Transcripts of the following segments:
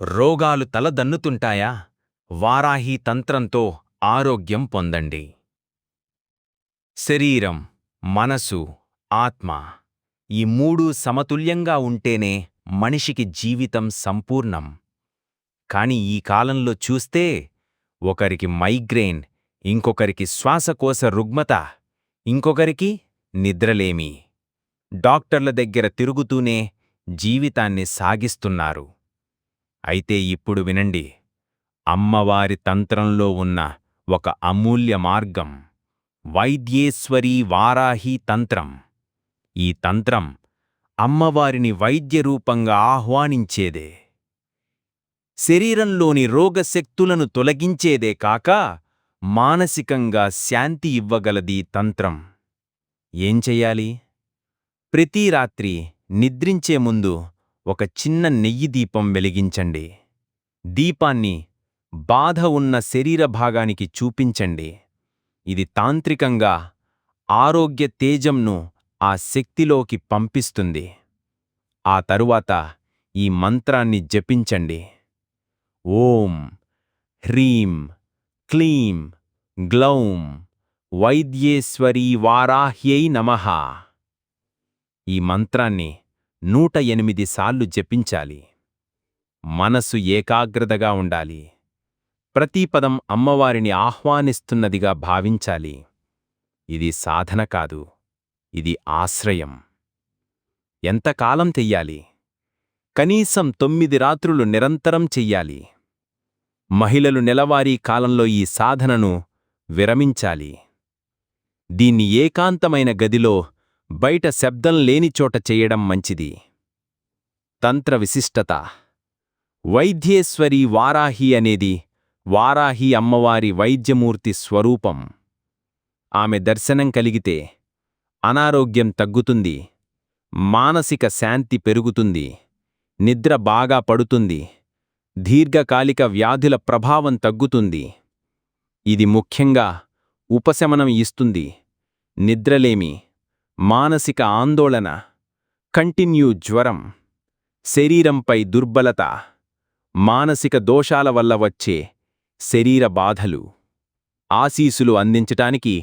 రోగాలు తలదన్నుతుంటాయా? వారాహి తంత్రంతో ఆరోగ్యం పొందండి. శరీరం మనసు ఆత్మ ఈ మూడు సమతుల్యంగా ఉంటేనే మనిషికి జీవితం సంపూర్ణం. కాని ఈ కాలంలో చూస్తే ఒకరికి మైగ్రేన్ ఇంకొకరికి శ్వాసకోశ రుగ్మత ఇంకొకరికి నిద్రలేమి. డాక్టర్ల దగ్గర తిరుగుతూనే జీవితాన్ని సాగిస్తున్నారు. అయితే ఇప్పుడు వినండి. అమ్మవారి తంత్రంలో ఉన్న ఒక అమూల్య మార్గం వైద్యేశ్వరీ వారాహి తంత్రం. ఈ తంత్రం అమ్మవారిని వైద్యరూపంగా ఆహ్వానించేదే. శరీరంలోని రోగశక్తులను తొలగించేదే కాక మానసికంగా శాంతి ఇవ్వగలదీ తంత్రం. ఏం చెయ్యాలి? ప్రతి రాత్రి నిద్రించే ముందు ఒక చిన్న నెయ్యి దీపం వెలిగించండి. దీపాన్ని బాధ ఉన్న శరీర భాగానికి చూపించండి. ఇది తాంత్రికంగా ఆరోగ్య తేజంను ఆ శక్తిలోకి పంపిస్తుంది. ఆ తరువాత ఈ మంత్రాన్ని జపించండి. ఓం హ్రీం క్లీం గ్లౌం వైద్యేశ్వరీ వారాహ్యై నమః. ఈ మంత్రాన్ని నూట ఎనిమిది సార్లు జపించాలి. మనసు ఏకాగ్రతగా ఉండాలి. ప్రతి పదం అమ్మవారిని ఆహ్వానిస్తున్నదిగా భావించాలి. ఇది సాధన కాదు ఇది ఆశ్రయం. ఎంతకాలం చెయ్యాలి కనీసం తొమ్మిది రాత్రులు నిరంతరం చెయ్యాలి. మహిళలు నెలవారీ కాలంలో ఈ సాధనను విరమించాలి. దీన్ని ఏకాంతమైన గదిలో బయట శబ్దం లేని చోట చెయ్యడం మంచిది. తంత్ర విశిష్టత. వైద్యేశ్వరి వారాహి అనేది వారాహి అమ్మవారి వైద్యమూర్తి స్వరూపం. ఆమె దర్శనం కలిగితే అనారోగ్యం తగ్గుతుంది. మానసిక శాంతి పెరుగుతుంది. నిద్ర బాగా పడుతుంది. దీర్ఘకాలిక వ్యాధుల ప్రభావం తగ్గుతుంది. ఇది ముఖ్యంగా ఉపశమనం ఇస్తుంది. నిద్రలేమి మానసిక ఆందోళన కంటిన్యూ జ్వరం శరీరంపై దుర్బలత మానసిక దోషాల వల్ల వచ్చే శరీర బాధలు ఆశీసులు అందించటానికి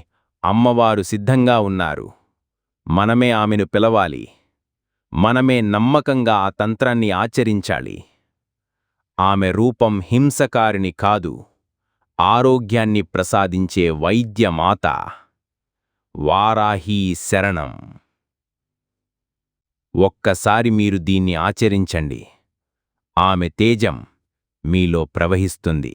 అమ్మవారు సిద్ధంగా ఉన్నారు. మనమే ఆమెను పిలవాలి. మనమే నమ్మకంగా ఆ తంత్రాన్ని ఆచరించాలి. ఆమె రూపం హింసకారిని కాదు ఆరోగ్యాన్ని ప్రసాదించే వైద్యమాత. వారాహీ శరణం. ఒక్కసారి మీరు దీన్ని ఆచరించండి. ఆమె తేజం మీలో ప్రవహిస్తుంది.